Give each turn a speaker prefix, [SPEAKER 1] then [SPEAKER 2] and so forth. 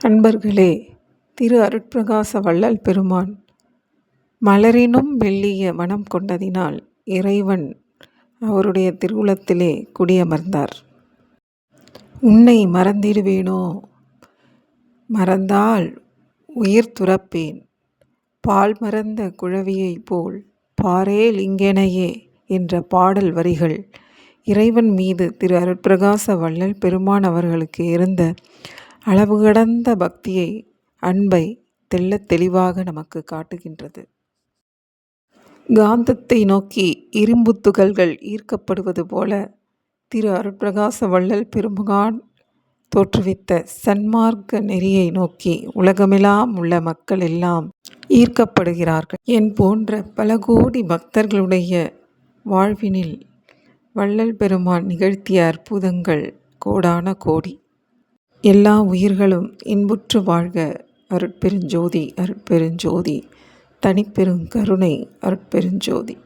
[SPEAKER 1] அன்பர்களே திரு அருட்பிரகாச வள்ளல் பெருமான் மலரினும் மெல்லிய மனம் கொண்டதினால் இறைவன் அவருடைய திருவுளத்திலே குடியமர்ந்தார். உன்னை மறந்திடுவேனோ? மறந்தால் உயிர் துறப்பேன். பால் மறந்த குழவியைப் போல் பாரேல் இங்கெனையே என்ற பாடல் வரிகள் இறைவன் மீது திரு அருட்பிரகாச வள்ளல் பெருமான் அவர்களுக்கு இருந்த அளவு கடந்த பக்தியை அன்பை தெள்ளத் தெளிவாக நமக்கு காட்டுகின்றது. காந்தத்தை நோக்கி இரும்புத் துகள்கள் ஈர்க்கப்படுவது போல திரு அருட்பிரகாச வள்ளல் பெருமகான் தோற்றுவித்த சன்மார்க்க நெறியை நோக்கி உலகமெல்லாம் உள்ள மக்கள் எல்லாம் ஈர்க்கப்படுகிறார்கள். என் போன்ற பல கோடி பக்தர்களுடைய வாழ்வினில் வள்ளல் பெருமான் நிகழ்த்திய அற்புதங்கள் கோடான கோடி. எல்லா உயிர்களும் இன்புற்று வாழ்க அருட்பெருஞ்சோதி அருட்பெருஞ்சோதி. தனிப்பெருங்கருணை அருட்பெருஞ்சோதி.